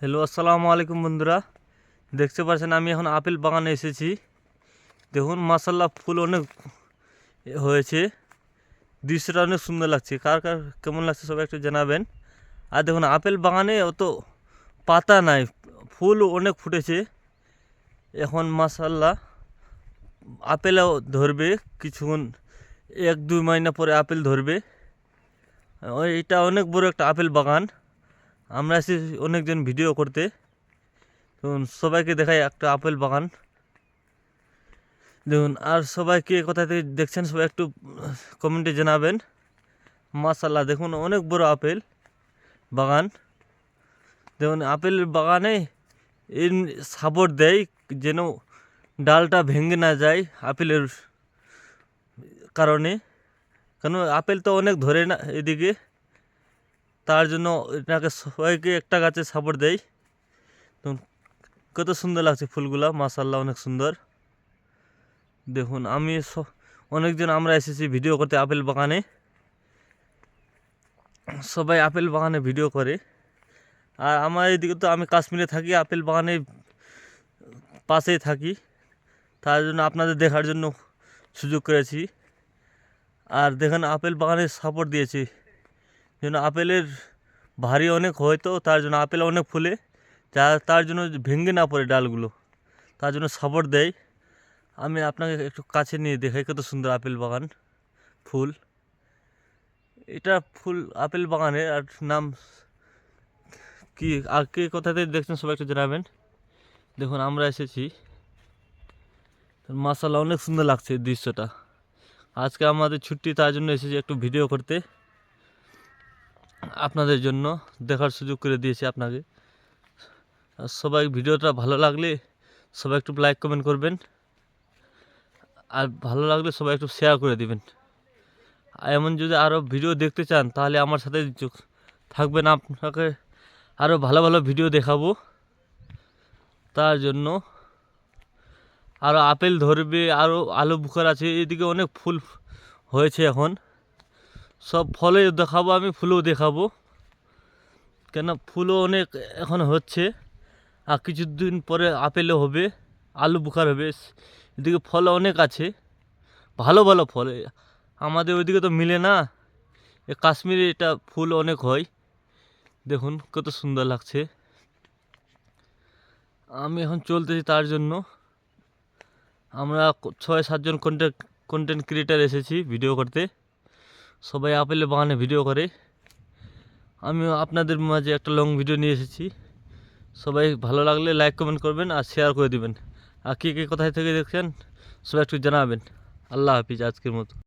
Hello আসসালামু আলাইকুম বন্ধুরা। দেখতে পাচ্ছেন, আমি এখন আপেল বাগানে এসেছি। দেখুন মাসাল্লাহ ফুল অনেক হয়েছে। দৃশ্যটা অনেক সুন্দর লাগছে। কার কার কেমন লাগছে, সবাই একটু জানাবেন। আর দেখুন, আপেল বাগানে অত পাতা নাই। ফুল অনেক ফুটেছে। এখন মাসাল্লাহ আপেলও ধরবে। কিছুক্ষণ, এক দুই মাইনা পরে আপেল ধরবে। এটা অনেক বড় একটা আপেল বাগান। আমরা এসে অনেকজন ভিডিও করতে। তো সবাইকে দেখাই একটা আপেল বাগান। দেখুন, আর সবাইকে কোথা থেকে দেখছেন, সবাই একটু কমেন্টে জানাবেন। মাসাল্লাহ দেখুন, অনেক বড় আপেল বাগান। দেখুন, আপেল বাগানে এর সাপোর্ট দেয় যেন ডালটা ভেঙে না যায় আপেলের কারণে। কেন, আপেল তো অনেক ধরে না এদিকে। তার জন্য এটাকে সবাইকে একটা গাছে সাপোর্ট দেয় কত সুন্দর লাগছে ফুলগুলা মাসাল্লাহ অনেক সুন্দর। দেখুন, আমি অনেকজন আমরা এসেছি ভিডিও করতে আপেল বাগানে। সবাই আপেল বাগানে ভিডিও করে। আর আমার এদিকে তো আমি কাশ্মীরে থাকি, আপেল বাগানে পাশেই থাকি। তার জন্য আপনাদের দেখার জন্য সুযোগ করেছি। আর দেখেন, আপেল বাগানে সাপোর্ট দিয়েছি। যেন আপেলের ভারী অনেক হয় তো, তার জন্য আপেল অনেক ফুলে। যা তার জন্য ভেঙে না পড়ে ডালগুলো। তার জন্য সাপোর্ট দেয়। আমি আপনাকে একটু কাছে নিয়ে দেখাই, কত সুন্দর আপেল বাগান, ফুল। এটা ফুল আপেল বাগানের, আর নাম কি, আর কে কোথা থেকে দেখছেন সবাই একটু জানাবেন। দেখুন, আমরা এসেছি। মাসাল্লাহ অনেক সুন্দর লাগছে দৃশ্যটা। আজকে আমাদের ছুটি, তার জন্য এসেছি একটু ভিডিও করতে। আপনাদের জন্য দেখার সুযোগ করে দিয়েছি আপনাকে। সবাই ভিডিওটা ভালো লাগলে সবাই একটু লাইক কমেন্ট করবেন। আর ভালো লাগলে সবাই একটু শেয়ার করে দিবেন। এমন যদি আরও ভিডিও দেখতে চান, তাহলে আমার সাথে থাকবেন। আপনাকে আরও ভালো ভালো ভিডিও দেখাবো। তার জন্য আরও আপেল ধরবে আরও আলু বুখার আছে। এদিকে অনেক ফুল হয়েছে এখন। সব ফলে দেখাবো, আমি ফুলও দেখাবো। কেন ফুলও অনেক এখন হচ্ছে, আর কিছুদিন পরে আপেলও হবে, আলু বুখার হবে। এদিকে ফল অনেক আছে, ভালো ভালো ফল। আমাদের ওইদিকে তো মিলে না। এ কাশ্মীরে এটা ফুল অনেক হয়। দেখুন কত সুন্দর লাগছে। আমি এখন চলতেছি তার জন্য। আমরা ছয় সাতজন কন্টেন্ট কন্টেন্ট ক্রিয়েটার এসেছি ভিডিও করতে। সবাই আপেলের বাগানে ভিডিও করে। আমিও আপনাদের মাঝে একটা লং ভিডিও নিয়ে এসেছি। সবাই ভালো লাগলে লাইক কমেন্ট করবেন আর শেয়ার করে দিবেন। আর কে কে কোথায় থেকে দেখছেন, সবাই একটু জানাবেন। আল্লাহ হাফিজ আজকের মতো।